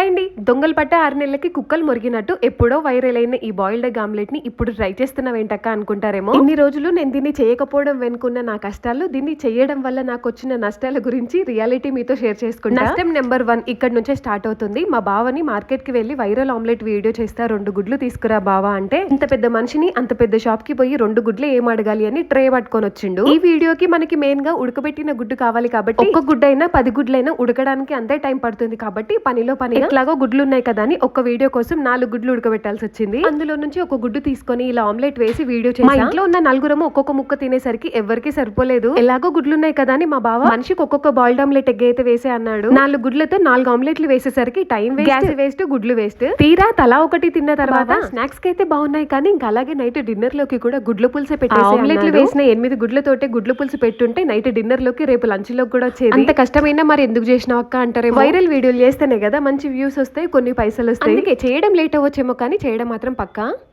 Hi అండి దొంగలు పట్ట ఆరు నెలలకి కుక్కలు మురిగినట్టు ఎప్పుడో వైరల్ అయిన ఈ బాయిల్డ్ ఎగ్ ఆమ్లెట్ని ఇప్పుడు ట్రై చేస్తున్నావేంటక్క అనుకుంటారేమో? ఇన్ని రోజులు నేను దీన్ని చేయకపోవడం వెనుకున్న నా కష్టాలు దీన్ని చేయడం వల్ల నాకు వచ్చిన నష్టాల గురించి రియాలిటీ మీతో షేర్ చేసుకుంటా. నష్టం నెంబర్ వన్ ఇక్కడ నుంచే స్టార్ట్ అవుతుంది. మా బావని మార్కెట్కి వెళ్ళి వైరల్ ఆమ్లెట్ వీడియో చేస్తా రెండు గుడ్లు తీసుకురా బావా అంటే ఇంత పెద్ద మనిషిని అంత పెద్ద షాప్కి పోయి రెండు గుడ్లు ఏం అడగాలి అని ట్రే పట్టుకొని వచ్చిండు. ఈ వీడియోకి మనకి మెయిన్గా ఉడకబెట్టిన గుడ్డు కావాలి కాబట్టి ఒక్క గుడ్డైనా పది గుడ్లైనా ఉడకడానికి అంతే టైం పడుతుంది కాబట్టి పనిలో పని ఎట్లాగో గుడ్లు ఉన్నాయి కదా అని ఒక్క వీడియో కోసం నాలుగు గుడ్లు ఉడకబెట్టాల్సి వచ్చింది. అందులో నుంచి ఒక గుడ్డు తీసుకొని ఇలా ఆమ్లెట్ వేసి వీడియో చేసి మా ఇంట్లో ఉన్న నలుగురము ఒక్కొక్క ముక్క తినేసరికి ఎవరికి సరిపోలేదు. ఎలాగో గుడ్లు ఉన్నాయి కదా అని మా బావ మనిషికి ఒక్కొక్క బాయిల్డ్ ఆమ్లెట్ ఎగ్ అయితే వేసే అన్నాడు. నాలుగు గుడ్లతో నాలుగు ఆమ్లెట్లు వేసేసరికి టైం గ్యాస్ వేస్ట్ గుడ్లు వేస్ట్. తీరా తలా ఒకటి తిన్న తర్వాత స్నాక్స్కి అయితే బాగున్నాయి కానీ ఇంకా అలాగే నైట్ డిన్నర్లోకి కూడా గుడ్ల పులుసే పెట్టి ఆమ్లెట్లు వేసిన ఎనిమిది గుడ్లతోటే గుడ్ల పులుసు పెట్టుంటే నైట్ డిన్నర్లోకి రేపు లంచ్లోకి కూడా వచ్చేది. అంత కష్టమైనా మరి ఎందుకు చేసినావు అక్క అంటారే వైరల్ వీడియోలు చేస్తేనే కదా మంచి వ్యూస్ వస్తాయి కొన్ని పైసలు వస్తాయి అందుకే చేయడం లేట్ అవ్వచ్చేమో కానీ చేయడం మాత్రం పక్కా.